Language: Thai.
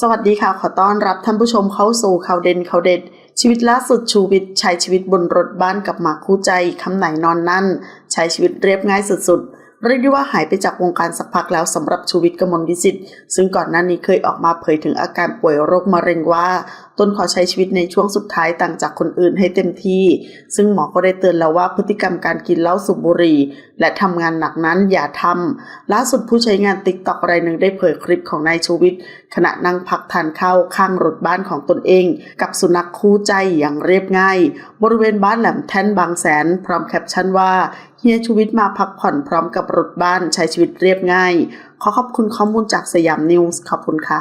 สวัสดีค่ะ ขอต้อนรับท่านผู้ชมเข้าสู่ข่าวเด่นข่าวเด็ด ชีวิตล่าสุดชูวิทย์ใช้ชีวิตบนรถบ้านกับหมาคู่ใจคำไหนนอนนั่น ใช้ชีวิตเรียบง่ายสุดๆ เรียกได้ว่าหายไปจากวงการสักพักแล้วสำหรับชูวิทย์กมลวิสิทธิ์ซึ่งก่อนหน้านี้เคยออกมาเผยถึงอาการป่วยโรคมะเร็งว่าตนขอใช้ชีวิตในช่วงสุดท้ายต่างจากคนอื่นให้เต็มที่ ซึ่งหมอก็ได้เตือนแล้วว่าพฤติกรรมการกินเหล้าสูบบุหรี่ และทำงานหนักนั้นอย่าทำล่าสุดผู้ใช้งานติ๊กต็อกรายหนึ่งได้เผยคลิปของนายชูวิทย์ขณะนั่งพักทานข้าวข้างรถบ้านของตนเอง กับสุนัขคู่ใจอย่างเรียบง่าย บริเวณบ้านแหลมแท่นบางแสน พร้อมแคปชั่นว่า เฮียชูวิทย์มาพักผ่อนพร้อมกับรถบ้านใช้ชีวิตเรียบง่าย ขอขอบคุณข้อมูลจากสยามนิวส์ขอบคุณค่ะ